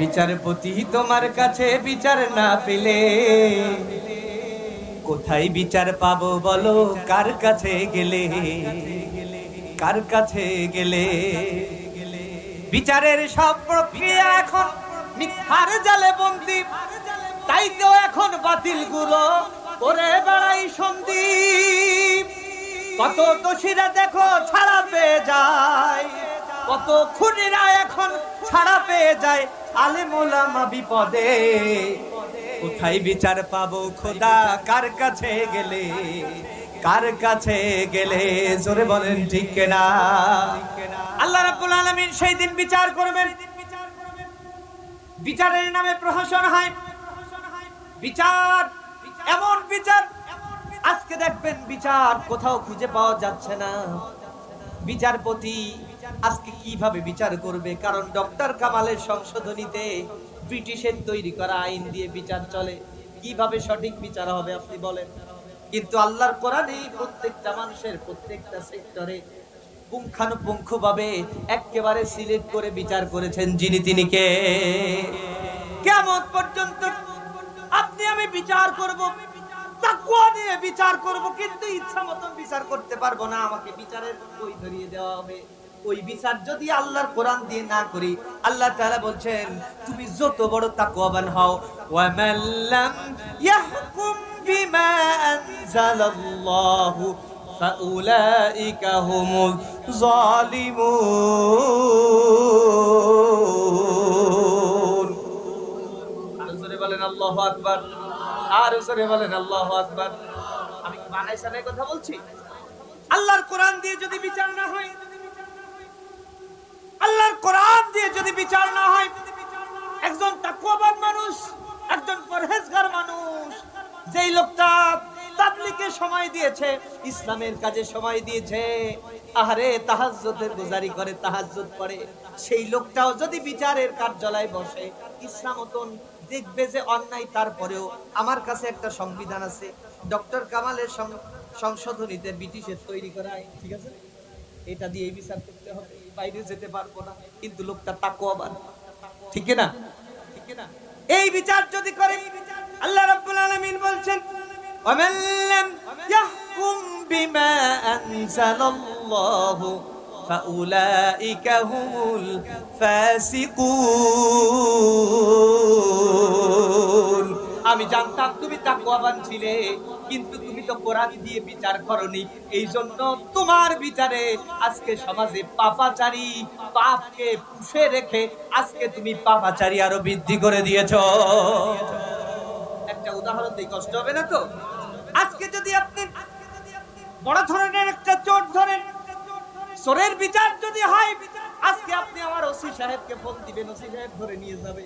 বিচারপতি তোমার কাছে বিচার না পেলে। কোথায় বিচার পাবো বলো? কার কাছে গেলে? কার কাছে গেলে? বিচারের সব প্রক্রিয়া এখন মিথ্যার জালে বন্দি। তাই তো এখন বাতিলগুলো করে বেড়াই সন্দীপ। কত দোষীরা দেখো ছাড়া পেয়ে যায়। কত খুনিরা এখন ছাড়া পেয়ে যায়। আলেমোলামা বিপদে। কোথায় বিচার পাবো খোদা? কার কাছে গেলে? কার কাছে গেলে? জোরে বলেন, ঠিক না আল্লাহ রাব্বুল আলামিন সেই দিন বিচার করবেন। বিচারের নামে প্রহসন হয়। বিচার, এমন বিচার। আজকে দেখবেন বিচার কোথাও খুঁজে পাওয়া যাচ্ছে না। বিচারপতি, আজকে কীভাবে বিচার করবে? কারণ ডক্টর কামালের সংশোধনীতে ব্রিটিশের তৈরি করা আইন দিয়ে বিচার চলে। কীভাবে সঠিক বিচার হবে আপনি বলেন? কিন্তু আল্লাহর কোরআনে প্রত্যেকটা মানুষের প্রত্যেকটা সেক্টরে পুঙ্খানুপুঙ্খ ভাবে একেবারে সিলেক্ট করে বিচার করেছেন যিনি, তিনি কে? কেমন পর্যন্ত আপনি আমি বিচার করব। তাকুয়া নিয়ে বিচার করব, কিন্তু ইচ্ছা মতন বিচার করতে পারব না। আমাকে বিচারের বই ধরিয়ে দেওয়া হবে। ওই বিচার যদি আল্লাহর কোরআন দিয়ে না করি, আল্লাহ তাআলা বলছেন, তুমি যত বড় তাকওয়াবান হও ওয়া মাল্লাম ইয়াহকুম বিমা আনজালাল্লাহু ফাউলাইকা হুমুল জালিমুন জোরে বলেন, আল্লাহু আকবার। আর বলেন আকবার। আমি কি কথা বলছি? আল্লাহর কোরআন দিয়ে যদি বিচার না হয়, আল্লাহর কোরআন দিয়ে যদি বিচার না হয়, একজন তাকওয়াবান মানুষ, একজন পরহেজগার মানুষ, যেই লোকটা তাবলিকে সময় দিয়েছে, ইসলামের কাজে সময় দিয়েছে। আহারে, তাহাজ্জুদের গুজারি করে, তাহাজ্জুদ পড়ে সেই লোকটাও যদি বিচারের কার্যালয়ে বসে ইসলামতন দেখবে যে অন্যায়, তারপরেও আমার কাছে একটা সংবিধান আছে। ডক্টর কামালের সংশোধনীতে ব্রিটিশের তৈরি করা, ঠিক আছে? এটা দিয়ে বিচার করতে হবে বাইরে যেতে পারব না। কিন্তু লোকটা তাকওয়াবান। ঠিক না? ঠিক না? এই বিচার যদি করে, আল্লাহ রাব্বুল আলামিন বলছেন ومن لم يحكم بما أنزل الله فأولئك هم الفاسقون আমি জানতাম তুমি তাকওয়াবান ছিলে কিন্তু তুমি তো কোরআন দিয়ে বিচার করনি এই জন্য তোমার বিচারে আজকে সমাজে পাপাচারী পাপকে পুষে রেখে আজকে তুমি পাপাচারী আরো বৃদ্ধি করে দিয়েছো একটা কষ্ট হবে না তো? আজকে যদি আপনি বড় ধরনের একটা চোর ধরেন, চোরের বিচার যদি হয়, আজকে আপনি আমার ওসি সাহেবকে ফোন দিবেন, ওসি সাহেব ধরে নিয়ে যাবে।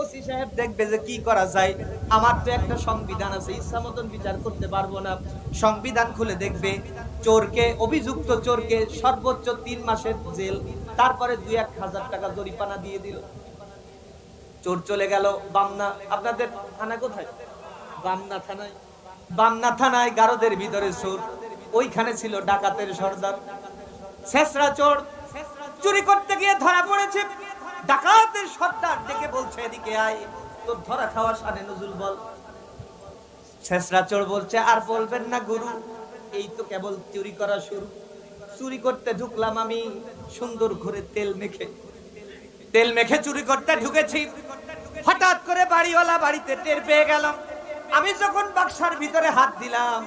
ওসি সাহেব দেখবে যে কি করা যায়। আমার তো একটা সংবিধান আছে, ইচ্ছা মতন বিচার করতে পারব না। সংবিধান খুলে দেখবে, চোরকে, অভিযুক্ত চোরকে সর্বোচ্চ তিন মাসের জেল, তারপরে দুই এক হাজার টাকা জরিপানা দিয়ে দিল। চোর চলে গেল, বামনা, আপনাদের থানা কোথায়? থানায়। গারদের ভিতরে ওইখানে ছিল ডাকাতের সর্দার। শেষরা চোর। চুরি করতে গিয়ে ধরা পড়েছে। ডাকাতের সর্দার ডেকে বলছে, এদিকে আয়। তোর ধরা খাওয়া সানে নজরুল বল। শেষরা চোর বলছে, আর বলবেন না গুরু, এই তো কেবল চুরি করা শুরু। চুরি করতে ঢুকলাম আমি সুন্দর ঘরে তেল মেখে। তেল মেখে চুরি করতে ঢুকেছি। হঠাৎ করে বাড়িওয়ালা বাড়িতে টের পেয়ে গেলাম। আমি যখন বাক্সার ভিতরে হাত দিলাম,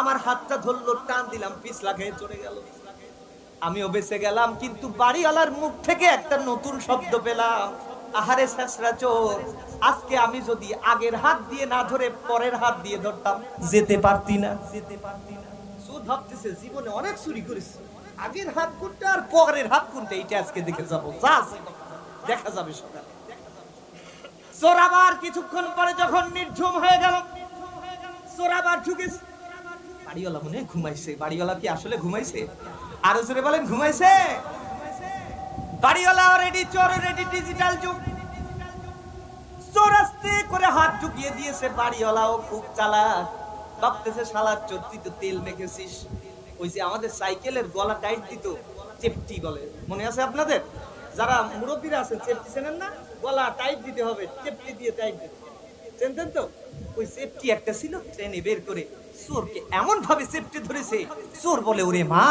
আমার হাতটা ধরলো, টান দিলাম পিছলা খেয়ে চলে গেল। আমিও বেঁচে গেলাম, কিন্তু বাড়িওয়ালার মুখ থেকে একটা নতুন শব্দ পেলাম। আহারে শেষরা চোর, আজকে আমি যদি আগের হাত দিয়ে না ধরে পরের হাত দিয়ে ধরতাম, যেতে পারতি না। যেতে পারতি না। চোর ভাবতেছে, জীবনে অনেক চুরি করেছে। আগের হাত কোনটা আর পরের হাত কোনটা, এইটা আজকে দেখে যাব। যা দেখা যাবে সকালে। চোর আবার কিছুক্ষণ পরে যখন নির্ঝুম হয়ে গেল, চোর আবার বাড়িওয়ালা মনে ঘুমাইছে। বাড়িওয়ালা কি আসলে ঘুমাইছে? আরও জোরে বলেন, ঘুমাইছে? বাড়িওয়ালা রেডি চোর রেডি ডিজিটাল যুগ। চোর আস্তে করে হাত ঢুকিয়ে দিয়েছে বাড়িওয়ালাও, খুব চালাক। ভাবতেছে, শালার চোর তুই তো তেল মেখেছিস। ওই যে আমাদের সাইকেলের গলা টাইট দিত, চেপটি বলে। মনে আছে আপনাদের? যারা মুরব্বীরা আছেন, চেপটি চেনেন না? গলা টাইট দিতে হবে চেপটি দিয়ে টাইট দিতে চিনতেন তো? ওই সেফটি একটা ছিল ট্রেনে বের করে চোরকে এমন ভাবে সেফটি ধরেছে, চোর বলে, ওরে মা!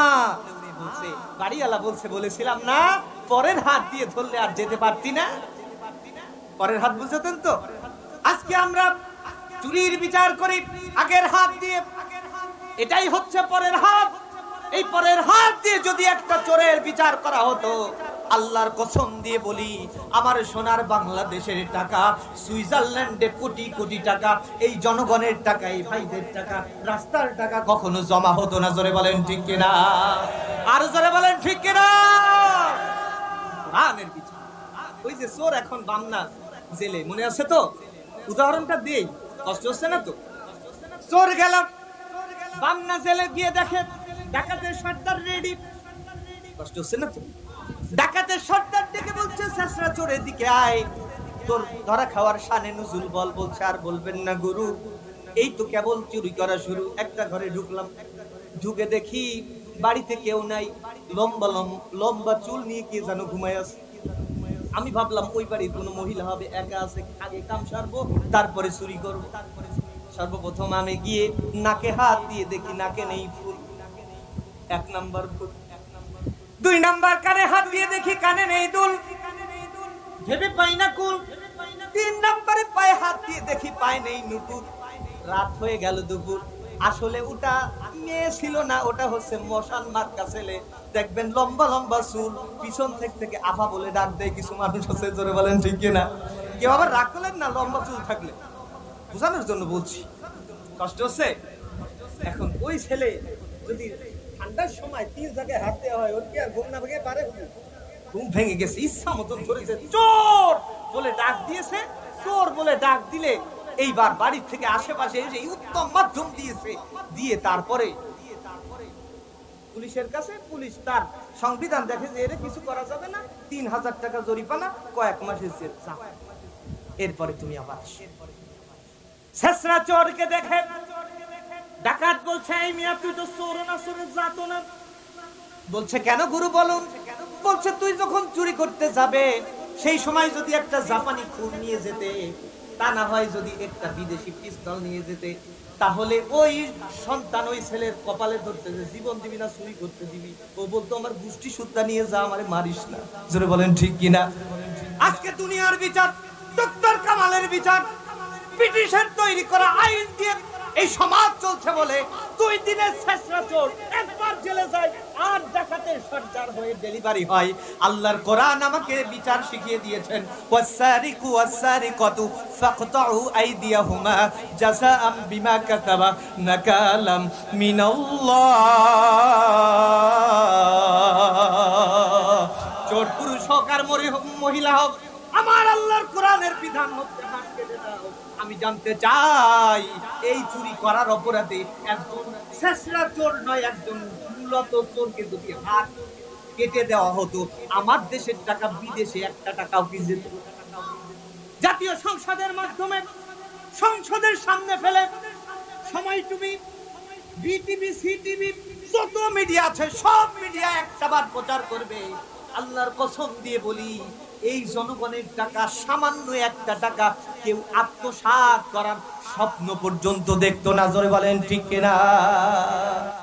বলছে গাড়িওয়ালা বলছে, বলেছিলাম না, পরের হাত দিয়ে ধরলে আর যেতে পারতি না। পরের হাত বুঝতেন তো? আজকে আমরা চুরির বিচার করি, আগের হাত দিয়ে। এটাই হচ্ছে পরের হাত। এই পরের হাত দিয়ে যদি একটা চোরের বিচার করা হতো আল্লাহর কসম দিয়ে বলি, আমার সোনার বাংলাদেশের টাকা, সুইজারল্যান্ডে কোটি কোটি টাকা, এই জনগণের টাকা, এই ভাইদের টাকা, রাস্তার টাকা কখনো জমা হতো না, জোরে বলেন ঠিক কিনা? আর জোরে বলেন ঠিক কিনা? ওই যে চোর এখন বামনা জেলে, মনে আছে তো? উদাহরণটা দেই কষ্ট হচ্ছে না তো? চোর গেলাম বামনা জেলে গিয়ে দেখে ডাকাতের সর্দার রেডি। কষ্ট হচ্ছে না তো? ডাকাতের সর্দার ডেকে বলছে শেষরা চোরের দিকে আয়। তোর ধরা খাওয়ার শানে নজুল বল বলছে, আর বলবেন না গুরু, এই তো কেবল চুরি করা শুরু। একটা ঘরে ঢুকলাম, ঢুকে দেখি বাড়িতে কেউ নাই। লম্বা লম- লম্বা চুল নিয়ে কে যেন ঘুমায় আছে। আমি ভাবলাম, ওই বাড়ির কোনো মহিলা হবে, একা আছে, আগে কাম সারবো, তারপরে চুরি করব। তারপরে সর্বপ্রথম আমি গিয়ে নাকে হাত দিয়ে দেখি, নাকে নেই ফুল। এক নাম্বার ভুল দুই নাম্বার কানে হাত দিয়ে দেখি কানে নেই দুল। ভেবে পাই না কুল। তিন নাম্বারে পায়ে হাত দিয়ে দেখি পায়ে নেই নুপুর। রাত হয়ে গেল দুপুর। আসলে ওটা মেয়ে ছিল না ওটা হচ্ছে মশান মার্কা ছেলে। দেখবেন লম্বা লম্বা চুল পিছন থেকে থেকে আফা বলে ডাক দেয় কিছু মানুষ আছে জোরে বলেন ঠিক কিনা কেউ আবার রাগ করলেন না লম্বা চুল থাকলে? বোঝানোর জন্য বলছি। কষ্ট হচ্ছে? এখন ওই ছেলে যদি ঠান্ডার সময় তিন জায়গায় দেওয়া হয়, ওর কি আর ঘুম না ভেঙে পারে ঘুম ভেঙে গেছে, ইচ্ছা মতন ধরেছে, চোর বলে ডাক দিয়েছে, চোর বলে ডাক দিলে এইবার বাড়ির থেকে আশেপাশে এসে উত্তম মাধ্যম দিয়েছে, দিয়ে তারপরে পুলিশের কাছে, পুলিশ তার সংবিধান দেখে যে এর কিছু করা যাবে না, তিন হাজার টাকা জরিপানা কয়েক মাসের জেল। এরপরে তুমি আবার। শেষরা চোরকে দেখে ডাকাত বলছে, এই মিয়া, তুই তো চোর না, চোরের জাত না। বলছে, কেন গুরু বলুন? বলছে, তুই যখন চুরি করতে যাবে, সেই সময় যদি একটা জাপানি খুন নিয়ে যেতে, তা না হয় যদি একটা বিদেশি পিস্তল নিয়ে যেতে, তাহলে ওই সন্তান ওই ছেলের কপালে ধরতে যে জীবন দিবি না, চুরি করতে দিবি। ও বলতো, আমার গোষ্ঠী সুদ্ধা নিয়ে যা, আমারে মারিস না। জোরে বলেন, ঠিক কিনা? আজকে দুনিয়ার বিচার, ডক্টর কামালের বিচার ব্রিটিশের তৈরি করা, আইন দিয়ে এই সমাজ চলছে বলে দুই দিনের শেষরা চোর একবার জেলে যায়, আর ডাকাতের সর্দার হয়ে ডেলিভারি হয়। আল্লাহর কোরআন আমাকে বিচার শিখিয়ে দিয়েছেন। ওয়াসারিকু ওয়াসারিকাতু ফাকতাউ আইদিয়াহুমা জাযাআম বিমা কাতাবা নাকালাম মিনাল্লাহ। চোর পুরুষ হোক আর মহিলা হোক, আমার আল্লাহর কোরআনের বিধান হচ্ছে আমি জানতে চাই, এই চুরি করার অপরাধে একজন শেষরা চোর নয়, একজন মূলত চোরকে যদি হাত কেটে দেওয়া হতো, আমার দেশের টাকা বিদেশে একটা টাকাও কি জাতীয় সংসদের মাধ্যমে সংসদের সামনে ফেলে সময় তুমি বিটিভি, সিটিভি, যত মিডিয়া আছে, সব মিডিয়া একটাবার প্রচার করবে। আল্লাহর কসম দিয়ে বলি, এই জনগণের টাকা সামান্য একটা টাকা কেউ আত্মসাত করার স্বপ্ন পর্যন্ত দেখতো না। জোরে বলেন ঠিক কিনা?